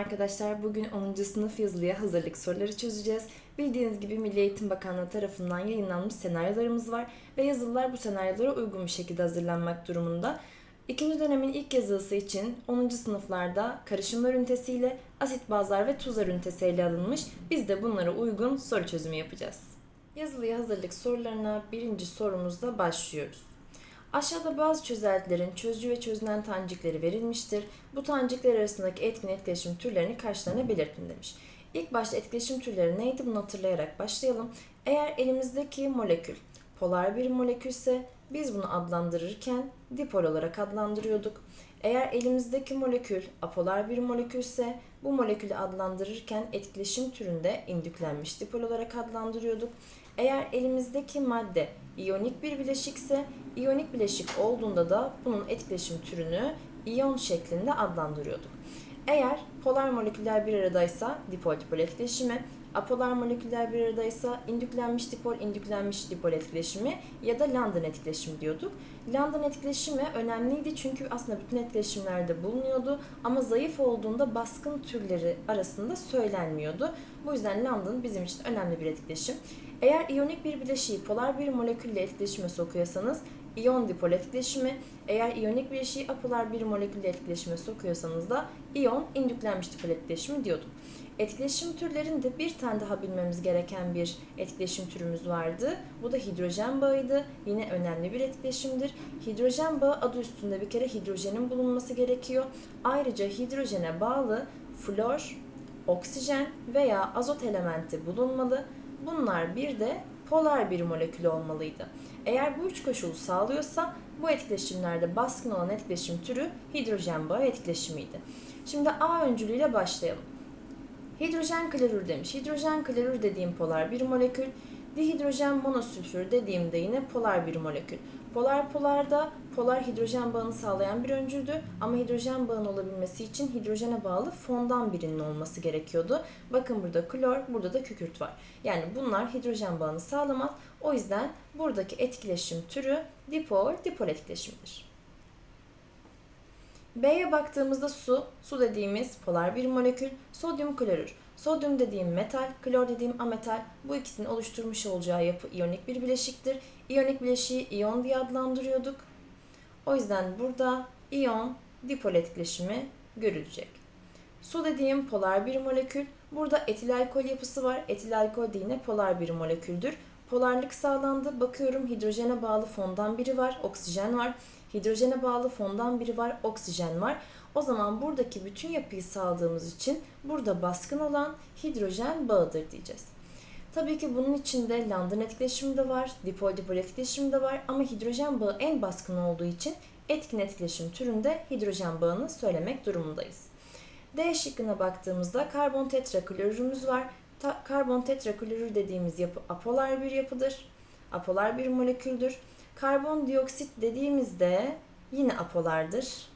arkadaşlar. Bugün 10. sınıf yazılıya hazırlık soruları çözeceğiz. Bildiğiniz gibi Milli Eğitim Bakanlığı tarafından yayınlanmış senaryolarımız var ve yazılılar bu senaryolara uygun bir şekilde hazırlanmak durumunda. İkinci dönemin ilk yazılısı için 10. sınıflarda karışımlar ünitesiyle asit bazlar ve tuzlar ünitesi ele alınmış. Biz de bunlara uygun soru çözümü yapacağız. Yazılıya hazırlık sorularına birinci sorumuzda başlıyoruz. Aşağıda bazı çözeltilerin çözücü ve çözünen tanecikleri verilmiştir. Bu tanecikler arasındaki etkin etkileşim türlerini karşılarına belirtin demiş. İlk başta etkileşim türleri neydi bunu hatırlayarak başlayalım. Eğer elimizdeki molekül polar bir molekülse biz bunu adlandırırken dipol olarak adlandırıyorduk. Eğer elimizdeki molekül apolar bir molekülse bu molekülü adlandırırken etkileşim türünde indüklenmiş dipol olarak adlandırıyorduk. Eğer elimizdeki madde iyonik bir bileşikse iyonik bileşik olduğunda da bunun etkileşim türünü iyon şeklinde adlandırıyorduk. Eğer polar moleküller bir aradaysa dipol dipol etkileşimi, apolar moleküller bir aradaysa indüklenmiş dipol indüklenmiş dipol etkileşimi ya da London etkileşimi diyorduk. London etkileşimi önemliydi çünkü aslında bütün etkileşimlerde bulunuyordu ama zayıf olduğunda baskın türleri arasında söylenmiyordu. Bu yüzden London bizim için önemli bir etkileşim. Eğer iyonik bir bileşiği polar bir molekülle etkileşime sokuyorsanız iyon dipol etkileşimi, eğer iyonik bileşiği apolar bir molekülle etkileşime sokuyorsanız da iyon indüklenmiş dipol etkileşimi diyorduk. Etkileşim türlerinde bir tane daha bilmemiz gereken bir etkileşim türümüz vardı. Bu da hidrojen bağıydı. Yine önemli bir etkileşimdir. Hidrojen bağı adı üstünde bir kere hidrojenin bulunması gerekiyor. Ayrıca hidrojene bağlı flor, oksijen veya azot elementi bulunmalı. Bunlar bir de polar bir molekül olmalıydı. Eğer bu üç koşulu sağlıyorsa bu etkileşimlerde baskın olan etkileşim türü hidrojen bağı etkileşimiydi. Şimdi A öncülüyle başlayalım. Hidrojen klorür demiş. Hidrojen klorür dediğim polar bir molekül. Dihidrojen monosülfür dediğimde yine polar bir molekül. Polar polarda polar hidrojen bağını sağlayan bir öncüldü ama hidrojen bağının olabilmesi için hidrojene bağlı fondan birinin olması gerekiyordu. Bakın burada klor, burada da kükürt var. Yani bunlar hidrojen bağını sağlamaz. O yüzden buradaki etkileşim türü dipol, dipol etkileşimidir. B'ye baktığımızda su, su dediğimiz polar bir molekül, sodyum klorür. Sodyum dediğim metal, klor dediğim ametal. Bu ikisinin oluşturmuş olacağı yapı iyonik bir bileşiktir. İyonik bileşiği iyon diye adlandırıyorduk. O yüzden burada iyon dipol etkileşimi görülecek. Su dediğim polar bir molekül. Burada etil alkol yapısı var. Etil alkol de yine polar bir moleküldür. Polarlık sağlandı. Bakıyorum hidrojene bağlı fondan biri var, oksijen var. Hidrojene bağlı fondan biri var, oksijen var. O zaman buradaki bütün yapıyı sağladığımız için burada baskın olan hidrojen bağıdır diyeceğiz. Tabii ki bunun içinde London etkileşimi de var, dipol dipol etkileşimi de var ama hidrojen bağı en baskın olduğu için etkin etkileşim türünde hidrojen bağını söylemek durumundayız. D şıkkına baktığımızda karbon tetraklorürümüz var. Ta- karbon tetraklorür dediğimiz yapı apolar bir yapıdır. Apolar bir moleküldür. Karbondioksit dediğimizde yine apolardır.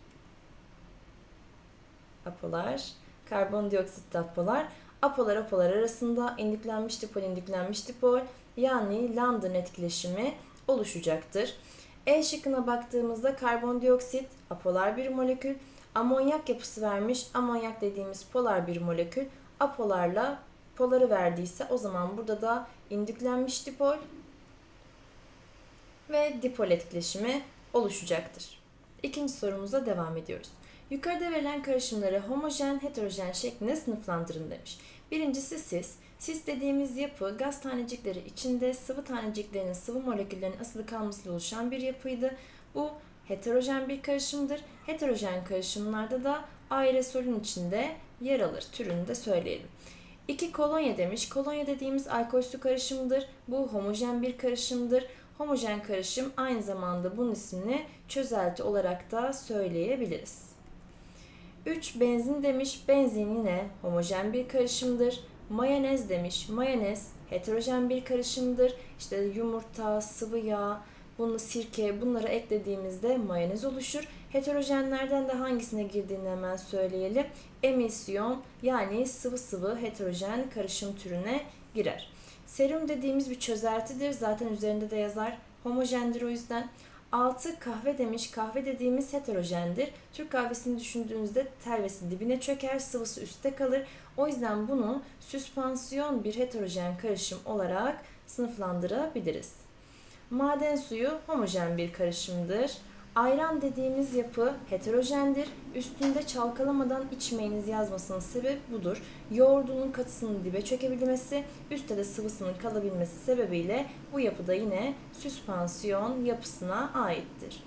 Apolar. Karbondioksit apolar. Apolar apolar arasında indüklenmiş dipol indüklenmiş dipol yani London etkileşimi oluşacaktır. E şıkkına baktığımızda karbondioksit apolar bir molekül, amonyak yapısı vermiş. Amonyak dediğimiz polar bir molekül apolarla poları verdiyse o zaman burada da indüklenmiş dipol ve dipol etkileşimi oluşacaktır. İkinci sorumuza devam ediyoruz. Yukarıda verilen karışımları homojen, heterojen şeklinde sınıflandırın demiş. Birincisi sis. Sis dediğimiz yapı gaz tanecikleri içinde sıvı taneciklerinin sıvı moleküllerin asılı kalmasıyla oluşan bir yapıydı. Bu heterojen bir karışımdır. Heterojen karışımlarda da aerosolün içinde yer alır. Türünü de söyleyelim. İki kolonya demiş. Kolonya dediğimiz alkol su karışımıdır. Bu homojen bir karışımdır. Homojen karışım aynı zamanda bunun ismini çözelti olarak da söyleyebiliriz. 3 benzin demiş. Benzin yine homojen bir karışımdır. Mayonez demiş. Mayonez heterojen bir karışımdır. İşte yumurta, sıvı yağ, bunu sirke bunları eklediğimizde mayonez oluşur. Heterojenlerden de hangisine girdiğini hemen söyleyelim. Emisyon yani sıvı sıvı heterojen karışım türüne girer. Serum dediğimiz bir çözeltidir. Zaten üzerinde de yazar. Homojendir o yüzden. Altı kahve demiş. Kahve dediğimiz heterojendir. Türk kahvesini düşündüğünüzde telvesi dibine çöker, sıvısı üstte kalır. O yüzden bunu süspansiyon bir heterojen karışım olarak sınıflandırabiliriz. Maden suyu homojen bir karışımdır. Ayran dediğimiz yapı heterojendir. Üstünde çalkalamadan içmeyiniz yazmasının sebebi budur. Yoğurdunun katısının dibe çökebilmesi, üstte de sıvısının kalabilmesi sebebiyle bu yapıda yine süspansiyon yapısına aittir.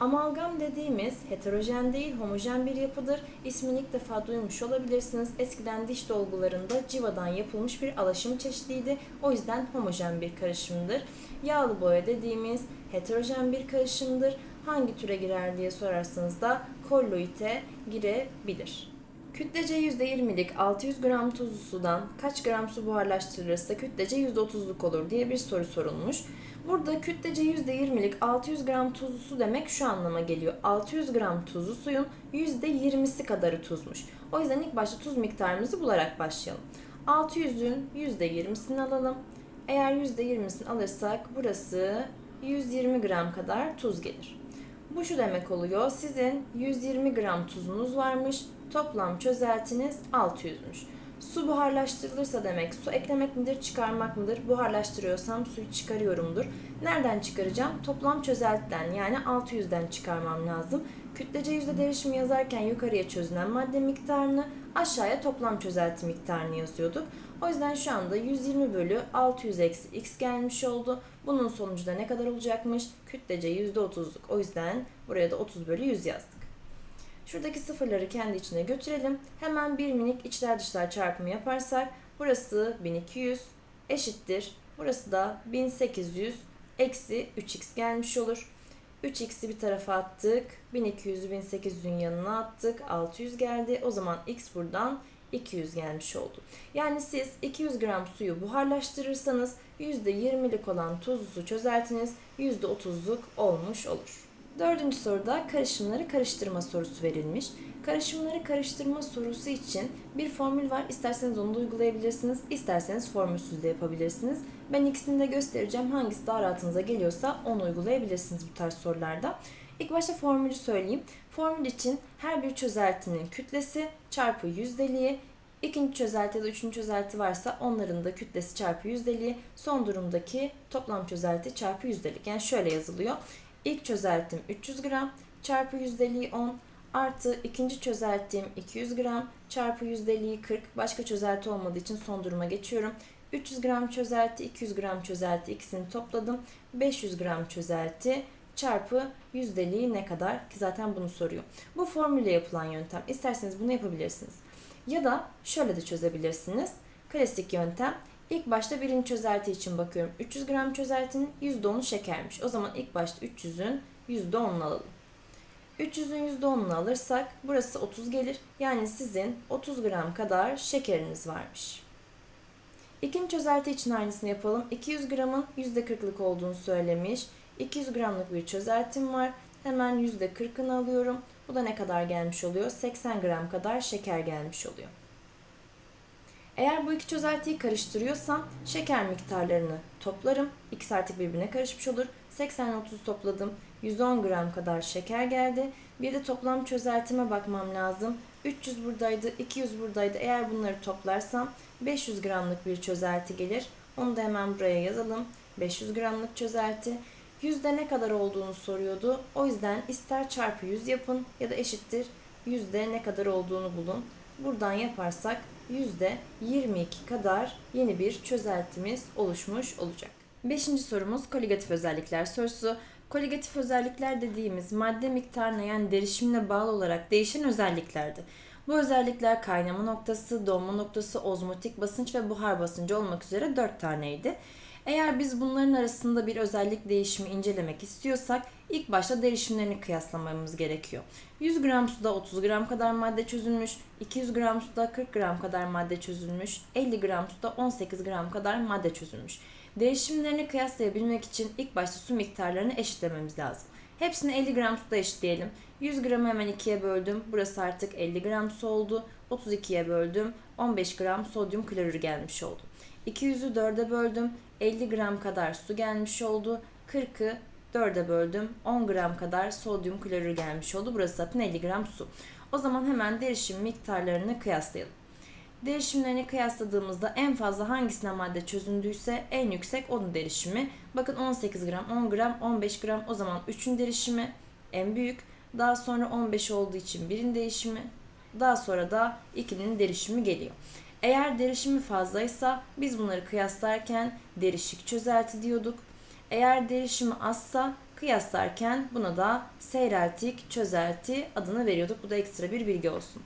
Amalgam dediğimiz heterojen değil homojen bir yapıdır. İsmini ilk defa duymuş olabilirsiniz. Eskiden diş dolgularında civadan yapılmış bir alaşım çeşidiydi. O yüzden homojen bir karışımdır. Yağlı boya dediğimiz heterojen bir karışımdır. Hangi türe girer diye sorarsanız da kolloide girebilir. Kütlece %20'lik 600 gram tuzlu sudan kaç gram su buharlaştırılırsa kütlece %30'luk olur diye bir soru sorulmuş. Burada kütlece %20'lik 600 gram tuzlu su demek şu anlama geliyor. 600 gram tuzlu suyun %20'si kadarı tuzmuş. O yüzden ilk başta tuz miktarımızı bularak başlayalım. 600'ün %20'sini alalım. Eğer %20'sini alırsak burası 120 gram kadar tuz gelir. Bu şu demek oluyor. Sizin 120 gram tuzunuz varmış. Toplam çözeltiniz 600'müş. Su buharlaştırılırsa demek su eklemek midir, çıkarmak mıdır? Buharlaştırıyorsam suyu çıkarıyorumdur. Nereden çıkaracağım? Toplam çözeltiden yani 600'den çıkarmam lazım. Kütlece yüzde değişimi yazarken yukarıya çözünen madde miktarını, aşağıya toplam çözelti miktarını yazıyorduk. O yüzden şu anda 120 bölü 600 eksi x gelmiş oldu. Bunun sonucu da ne kadar olacakmış? Kütlece %30'luk. O yüzden buraya da 30 bölü 100 yazdık. Şuradaki sıfırları kendi içine götürelim. Hemen bir minik içler dışlar çarpımı yaparsak burası 1200 eşittir. Burası da 1800 eksi 3x gelmiş olur. 3x'i bir tarafa attık. 1200'ü 1800'ün yanına attık. 600 geldi. O zaman x buradan 200 gelmiş oldu. Yani siz 200 gram suyu buharlaştırırsanız %20'lik olan tuzlu su çözeltiniz %30'luk olmuş olur. Dördüncü soruda karışımları karıştırma sorusu verilmiş. Karışımları karıştırma sorusu için bir formül var. İsterseniz onu da uygulayabilirsiniz. isterseniz formülsüz de yapabilirsiniz. Ben ikisini de göstereceğim. Hangisi daha rahatınıza geliyorsa onu uygulayabilirsiniz bu tarz sorularda. İlk başta formülü söyleyeyim. Formül için her bir çözeltinin kütlesi çarpı yüzdeliği, ikinci çözelti ya da üçüncü çözelti varsa onların da kütlesi çarpı yüzdeliği, son durumdaki toplam çözelti çarpı yüzdelik. Yani şöyle yazılıyor. İlk çözeltim 300 gram çarpı yüzdeliği 10 artı ikinci çözelttiğim 200 gram çarpı yüzdeliği 40. Başka çözelti olmadığı için son duruma geçiyorum. 300 gram çözelti, 200 gram çözelti ikisini topladım. 500 gram çözelti çarpı yüzdeliği ne kadar ki zaten bunu soruyor. Bu formülle yapılan yöntem. İsterseniz bunu yapabilirsiniz. Ya da şöyle de çözebilirsiniz. Klasik yöntem. İlk başta birinci çözelti için bakıyorum. 300 gram çözeltinin %10'u şekermiş. O zaman ilk başta 300'ün %10'unu alalım. 300'ün %10'unu alırsak burası 30 gelir. Yani sizin 30 gram kadar şekeriniz varmış. İkinci çözelti için aynısını yapalım. 200 gramın %40'lık olduğunu söylemiş. 200 gramlık bir çözeltim var. Hemen %40'ını alıyorum. Bu da ne kadar gelmiş oluyor? 80 gram kadar şeker gelmiş oluyor. Eğer bu iki çözeltiyi karıştırıyorsam şeker miktarlarını toplarım. İkisi artık birbirine karışmış olur. 80 30 topladım. 110 gram kadar şeker geldi. Bir de toplam çözeltime bakmam lazım. 300 buradaydı, 200 buradaydı. Eğer bunları toplarsam 500 gramlık bir çözelti gelir. Onu da hemen buraya yazalım. 500 gramlık çözelti. Yüzde ne kadar olduğunu soruyordu. O yüzden ister çarpı 100 yapın ya da eşittir yüzde ne kadar olduğunu bulun. Buradan yaparsak %22 kadar yeni bir çözeltimiz oluşmuş olacak. Beşinci sorumuz koligatif özellikler sorusu. Koligatif özellikler dediğimiz madde miktarına yani derişimine bağlı olarak değişen özelliklerdi. Bu özellikler kaynama noktası, donma noktası, ozmotik basınç ve buhar basıncı olmak üzere 4 taneydi. Eğer biz bunların arasında bir özellik değişimi incelemek istiyorsak ilk başta derişimlerini kıyaslamamız gerekiyor. 100 gram suda 30 gram kadar madde çözülmüş, 200 gram suda 40 gram kadar madde çözülmüş, 50 gram suda 18 gram kadar madde çözülmüş. Değişimlerini kıyaslayabilmek için ilk başta su miktarlarını eşitlememiz lazım. Hepsini 50 gram suda eşitleyelim. 100 gramı hemen ikiye böldüm. Burası artık 50 gram su oldu. 32'ye böldüm. 15 gram sodyum klorür gelmiş oldu. 200'ü 4'e böldüm. 50 gram kadar su gelmiş oldu. 40'ı 4'e böldüm. 10 gram kadar sodyum klorür gelmiş oldu. Burası zaten 50 gram su. O zaman hemen derişim miktarlarını kıyaslayalım. Derişimlerini kıyasladığımızda en fazla hangisine madde çözündüyse en yüksek onun derişimi. Bakın 18 gram, 10 gram, 15 gram o zaman 3'ün derişimi en büyük. Daha sonra 15 olduğu için 1'in derişimi. Daha sonra da 2'nin derişimi geliyor. Eğer derişimi fazlaysa biz bunları kıyaslarken derişik çözelti diyorduk. Eğer derişimi azsa kıyaslarken buna da seyreltik çözelti adını veriyorduk. Bu da ekstra bir bilgi olsun.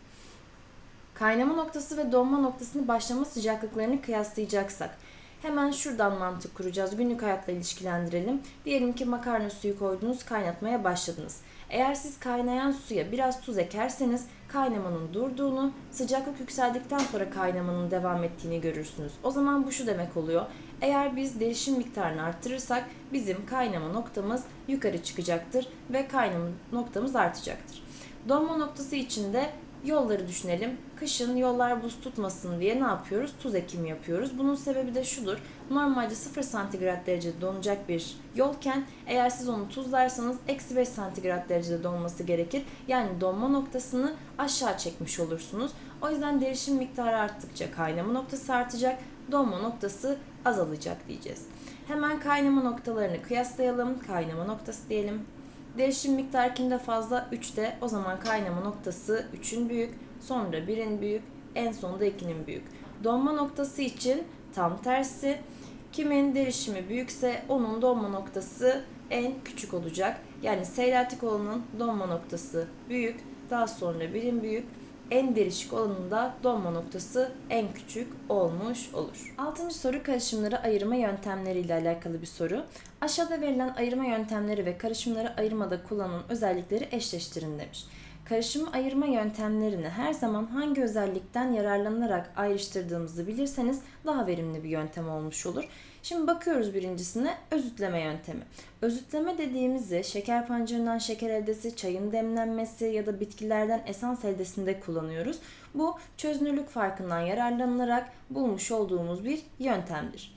Kaynama noktası ve donma noktasını başlama sıcaklıklarını kıyaslayacaksak hemen şuradan mantık kuracağız. Günlük hayatla ilişkilendirelim. Diyelim ki makarna suyu koydunuz, kaynatmaya başladınız. Eğer siz kaynayan suya biraz tuz ekerseniz kaynamanın durduğunu, sıcaklık yükseldikten sonra kaynamanın devam ettiğini görürsünüz. O zaman bu şu demek oluyor. Eğer biz derişim miktarını arttırırsak bizim kaynama noktamız yukarı çıkacaktır ve kaynama noktamız artacaktır. Donma noktası için de yolları düşünelim. Kışın yollar buz tutmasın diye ne yapıyoruz? Tuz ekimi yapıyoruz. Bunun sebebi de şudur. Normalde 0 santigrat derecede donacak bir yolken eğer siz onu tuzlarsanız eksi 5 santigrat derecede donması gerekir. Yani donma noktasını aşağı çekmiş olursunuz. O yüzden derişim miktarı arttıkça kaynama noktası artacak. Donma noktası azalacak diyeceğiz. Hemen kaynama noktalarını kıyaslayalım. Kaynama noktası diyelim. Derişim miktarı kimde fazla? 3'te. O zaman kaynama noktası 3'ün büyük, sonra 1'in büyük, en sonunda 2'nin büyük. Donma noktası için tam tersi. Kimin derişimi büyükse onun donma noktası en küçük olacak. Yani seyreltik olanın donma noktası büyük, daha sonra 1'in büyük, en derişik olanında donma noktası en küçük olmuş olur. Altıncı soru karışımları ayırma yöntemleri ile alakalı bir soru. Aşağıda verilen ayırma yöntemleri ve karışımları ayırmada kullanılan özellikleri eşleştirin demiş. Karışımı ayırma yöntemlerini her zaman hangi özellikten yararlanarak ayrıştırdığımızı bilirseniz daha verimli bir yöntem olmuş olur. Şimdi bakıyoruz birincisine özütleme yöntemi. Özütleme dediğimizi şeker pancarından şeker eldesi, çayın demlenmesi ya da bitkilerden esans eldesinde kullanıyoruz. Bu çözünürlük farkından yararlanılarak bulmuş olduğumuz bir yöntemdir.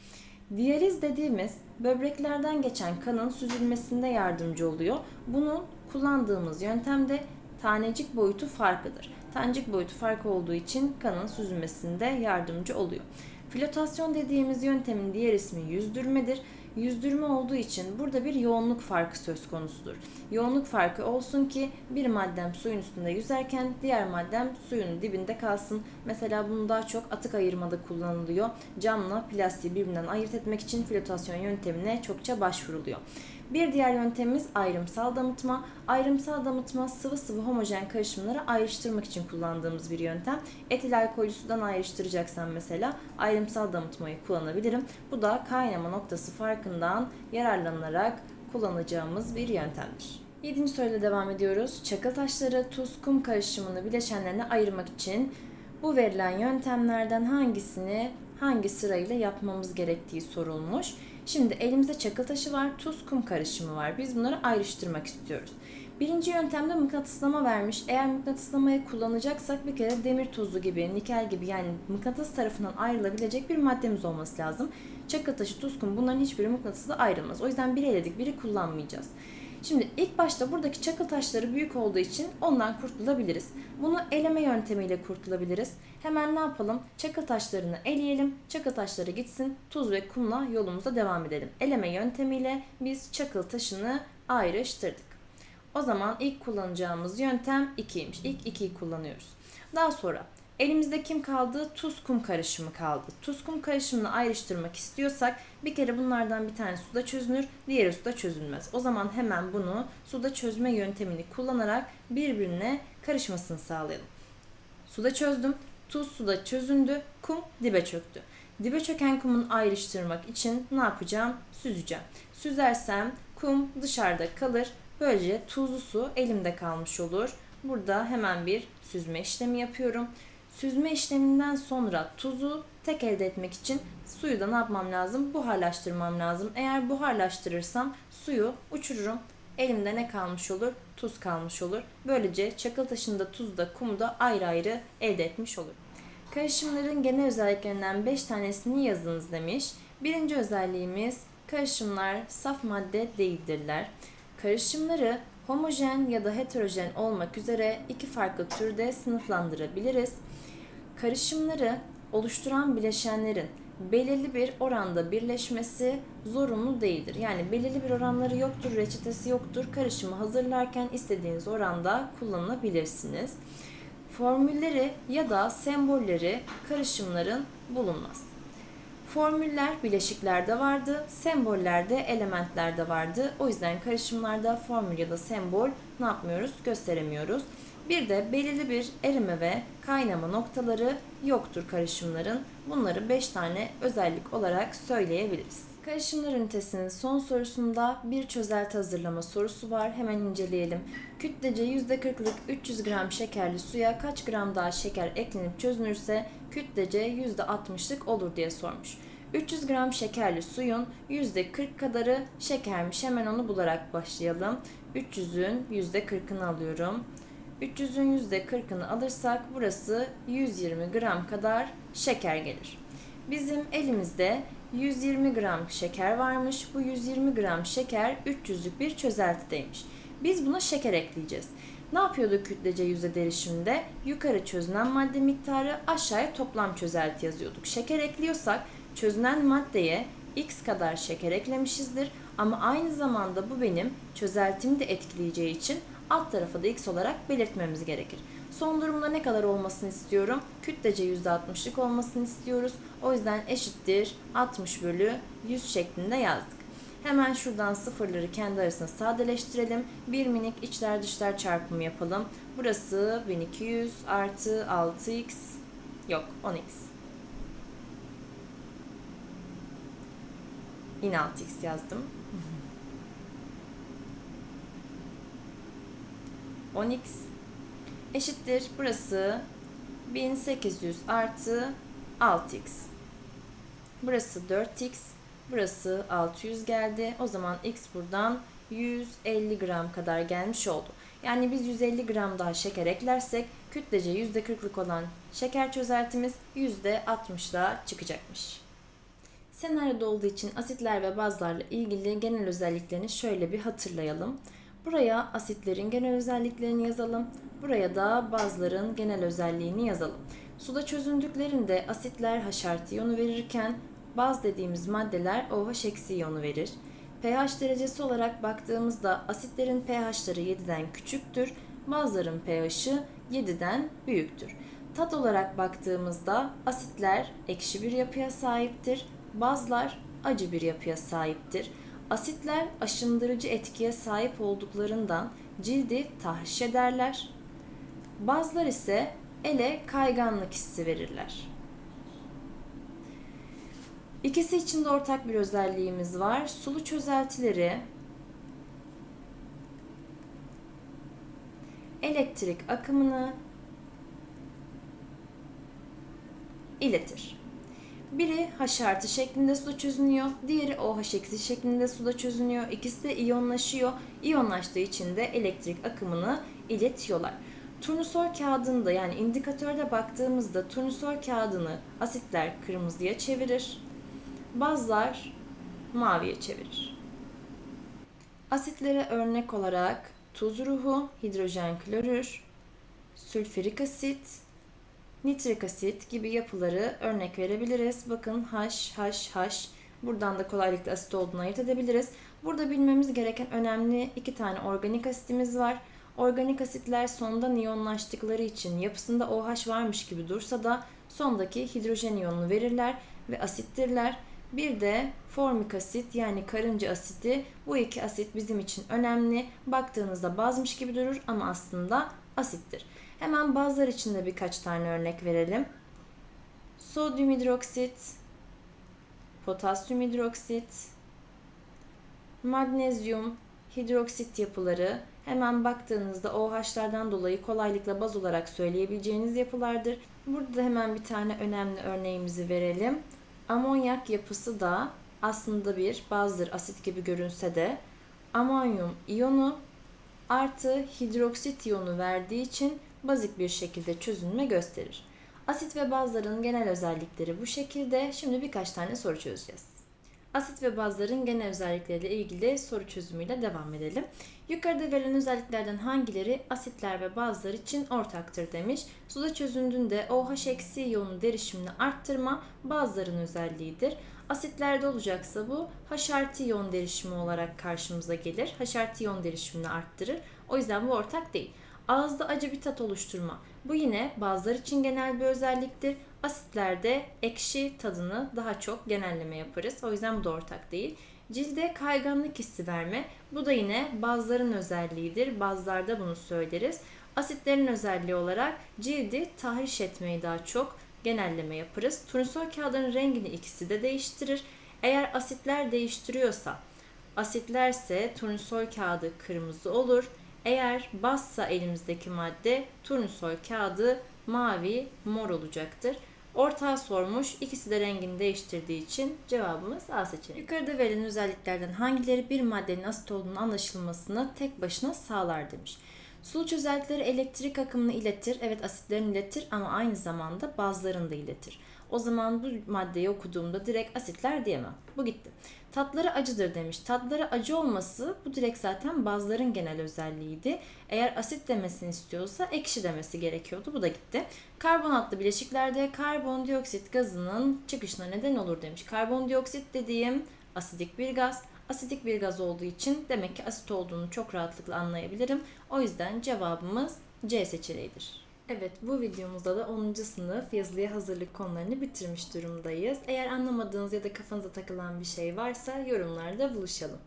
Diyaliz dediğimiz böbreklerden geçen kanın süzülmesinde yardımcı oluyor. Bunun kullandığımız yöntemde tanecik boyutu farkıdır. Tanecik boyutu farkı olduğu için kanın süzülmesinde yardımcı oluyor. Flotasyon dediğimiz yöntemin diğer ismi yüzdürmedir. Yüzdürme olduğu için burada bir yoğunluk farkı söz konusudur. Yoğunluk farkı olsun ki bir maddem suyun üstünde yüzerken diğer maddem suyun dibinde kalsın. Mesela bunu daha çok atık ayırmada kullanılıyor. Camla plastiği birbirinden ayırt etmek için flotasyon yöntemine çokça başvuruluyor. Bir diğer yöntemimiz ayrımsal damıtma. Ayrımsal damıtma sıvı sıvı homojen karışımları ayrıştırmak için kullandığımız bir yöntem. Etil alkolü sudan ayrıştıracaksan mesela ayrımsal damıtmayı kullanabilirim. Bu da kaynama noktası farkından yararlanarak kullanacağımız bir yöntemdir. Yedinci soruyla devam ediyoruz. Çakıl taşları tuz kum karışımını bileşenlerine ayırmak için bu verilen yöntemlerden hangisini hangi sırayla yapmamız gerektiği sorulmuş. Şimdi elimizde çakıl taşı var, tuz kum karışımı var. Biz bunları ayrıştırmak istiyoruz. Birinci yöntemde mıknatıslama vermiş. Eğer mıknatıslamayı kullanacaksak bir kere demir tozu gibi, nikel gibi yani mıknatıs tarafından ayrılabilecek bir maddemiz olması lazım. Çakıl taşı, tuz kum bunların hiçbiri mıknatısla ayrılmaz. O yüzden biri eledik, biri kullanmayacağız. Şimdi ilk başta buradaki çakıl taşları büyük olduğu için ondan kurtulabiliriz. Bunu eleme yöntemiyle kurtulabiliriz. Hemen ne yapalım? Çakıl taşlarını eleyelim. Çakıl taşları gitsin. Tuz ve kumla yolumuza devam edelim. Eleme yöntemiyle biz çakıl taşını ayrıştırdık. O zaman ilk kullanacağımız yöntem 2'ymiş. İlk 2'yi kullanıyoruz. Daha sonra elimizde kim kaldı? Tuz kum karışımı kaldı. Tuz kum karışımını ayrıştırmak istiyorsak bir kere bunlardan bir tane suda çözünür, diğeri suda çözülmez. O zaman hemen bunu suda çözme yöntemini kullanarak birbirine karışmasını sağlayalım. Suda çözdüm, tuz suda çözündü, kum dibe çöktü. Dibe çöken kumun ayrıştırmak için ne yapacağım? Süzeceğim. Süzersem kum dışarıda kalır. Böylece tuzlu su elimde kalmış olur. Burada hemen bir süzme işlemi yapıyorum. Süzme işleminden sonra tuzu tek elde etmek için suyu da ne yapmam lazım? Buharlaştırmam lazım. Eğer buharlaştırırsam suyu uçururum. Elimde ne kalmış olur? Tuz kalmış olur. Böylece çakıl taşında tuz da kum da ayrı ayrı elde etmiş olur. Karışımların genel özelliklerinden 5 tanesini yazınız demiş. Birinci özelliğimiz karışımlar saf madde değildirler. Karışımları homojen ya da heterojen olmak üzere iki farklı türde sınıflandırabiliriz. Karışımları oluşturan bileşenlerin belirli bir oranda birleşmesi zorunlu değildir. Yani belirli bir oranları yoktur, reçetesi yoktur. Karışımı hazırlarken istediğiniz oranda kullanabilirsiniz. Formülleri ya da sembolleri karışımların bulunmaz. Formüller bileşiklerde vardı, sembollerde elementlerde vardı. O yüzden karışımlarda formül ya da sembol ne yapmıyoruz? Gösteremiyoruz. Bir de belirli bir erime ve kaynama noktaları yoktur karışımların. Bunları 5 tane özellik olarak söyleyebiliriz. Karışımlar ünitesinin son sorusunda bir çözelti hazırlama sorusu var. Hemen inceleyelim. Kütlece %40'lık 300 gram şekerli suya kaç gram daha şeker eklenip çözünürse kütlece %60'lık olur diye sormuş. 300 gram şekerli suyun %40 kadarı şekermiş. Hemen onu bularak başlayalım. 300'ün %40'ını alıyorum. 300'ün %40'ını alırsak burası 120 gram kadar şeker gelir. Bizim elimizde 120 gram şeker varmış. Bu 120 gram şeker 300'lük bir çözeltideymiş. Biz buna şeker ekleyeceğiz. Ne yapıyorduk kütlece yüzde derişimde? Yukarı çözünen madde miktarı aşağıya toplam çözelti yazıyorduk. Şeker ekliyorsak çözünen maddeye x kadar şeker eklemişizdir. Ama aynı zamanda bu benim çözeltimi de etkileyeceği için alt tarafa da x olarak belirtmemiz gerekir. Son durumda ne kadar olmasını istiyorum? Kütlece %60'lık olmasını istiyoruz. O yüzden eşittir 60 bölü 100 şeklinde yazdık. Hemen şuradan sıfırları kendi arasında sadeleştirelim. Bir minik içler dışlar çarpımı yapalım. Burası 1200 artı 6x yok 10x. Yine 6x yazdım. 10x eşittir. Burası 1800 artı 6x. Burası 4x. Burası 600 geldi. O zaman x buradan 150 gram kadar gelmiş oldu. Yani biz 150 gram daha şeker eklersek kütlece %40'lık olan şeker çözeltimiz %60'la çıkacakmış. Senaryoda olduğu için asitler ve bazlarla ilgili genel özelliklerini şöyle bir hatırlayalım. Buraya asitlerin genel özelliklerini yazalım. Buraya da bazların genel özelliğini yazalım. Suda çözündüklerinde asitler H artı verirken baz dediğimiz maddeler OH eksi iyonu verir. pH derecesi olarak baktığımızda asitlerin pH'ları 7'den küçüktür, bazların pH'ı 7'den büyüktür. Tat olarak baktığımızda asitler ekşi bir yapıya sahiptir, bazlar acı bir yapıya sahiptir. Asitler aşındırıcı etkiye sahip olduklarından cildi tahriş ederler. Bazlar ise ele kayganlık hissi verirler. İkisi için de ortak bir özelliğimiz var. Sulu çözeltileri elektrik akımını iletir. Biri H artı şeklinde suda çözünüyor, diğeri OH eksi şeklinde suda çözünüyor. İkisi de iyonlaşıyor. İyonlaştığı için de elektrik akımını iletiyorlar. Turnusol kağıdında yani indikatörde baktığımızda turnusol kağıdını asitler kırmızıya çevirir. Bazlar maviye çevirir. Asitlere örnek olarak tuz ruhu, hidrojen klorür, sülfürik asit, nitrik asit gibi yapıları örnek verebiliriz. Bakın H, H, H. Buradan da kolaylıkla asit olduğunu ayırt edebiliriz. Burada bilmemiz gereken önemli iki tane organik asitimiz var. Organik asitler sonda iyonlaştıkları için yapısında OH varmış gibi dursa da sondaki hidrojen iyonunu verirler ve asittirler. Bir de formik asit yani karınca asidi. Bu iki asit bizim için önemli. Baktığınızda bazmış gibi durur ama aslında asittir. Hemen bazılar için de birkaç tane örnek verelim. Sodyum hidroksit, potasyum hidroksit, magnezyum, hidroksit yapıları hemen baktığınızda OH'lardan dolayı kolaylıkla baz olarak söyleyebileceğiniz yapılardır. Burada da hemen bir tane önemli örneğimizi verelim. Amonyak yapısı da aslında bir bazdır asit gibi görünse de amonyum iyonu artı hidroksit iyonu verdiği için bazik bir şekilde çözünme gösterir. Asit ve bazların genel özellikleri bu şekilde. Şimdi birkaç tane soru çözeceğiz. Asit ve bazların genel özellikleriyle ilgili soru çözümüyle devam edelim. Yukarıda verilen özelliklerden hangileri asitler ve bazlar için ortaktır demiş. Suda çözündüğünde OH eksi iyonu derişimini arttırma bazların özelliğidir. Asitlerde olacaksa bu H iyon derişimi olarak karşımıza gelir. H iyon derişimini arttırır. O yüzden bu ortak değil. Ağızda acı bir tat oluşturma. Bu yine bazılar için genel bir özelliktir. Asitlerde ekşi tadını daha çok genelleme yaparız. O yüzden bu da ortak değil. Cilde kayganlık hissi verme. Bu da yine bazıların özelliğidir. Bazılarda bunu söyleriz. Asitlerin özelliği olarak cildi tahriş etmeyi daha çok genelleme yaparız. Turnusol kağıdının rengini ikisi de değiştirir. Eğer asitler değiştiriyorsa, asitlerse turnusol kağıdı kırmızı olur. Eğer bassa elimizdeki madde turnusol kağıdı mavi, mor olacaktır. Ortağı sormuş. İkisi de rengini değiştirdiği için cevabımız A seçeneği. Yukarıda verilen özelliklerden hangileri bir maddenin asit olduğunu anlaşılmasını tek başına sağlar demiş. Sulu çözeltileri elektrik akımını iletir. Evet asitlerini iletir ama aynı zamanda bazılarını da iletir. O zaman bu maddeyi okuduğumda direkt asitler diyemem. Bu gitti. Tatları acıdır demiş. Tatları acı olması bu direkt zaten bazıların genel özelliğiydi. Eğer asit demesini istiyorsa ekşi demesi gerekiyordu. Bu da gitti. Karbonatlı bileşiklerde karbondioksit gazının çıkışına neden olur demiş. Karbondioksit dediğim asidik bir gaz. Asidik bir gaz olduğu için demek ki asit olduğunu çok rahatlıkla anlayabilirim. O yüzden cevabımız C seçeneğidir. Evet, bu videomuzda da 10. sınıf yazılıya hazırlık konularını bitirmiş durumdayız. Eğer anlamadığınız ya da kafanıza takılan bir şey varsa yorumlarda buluşalım.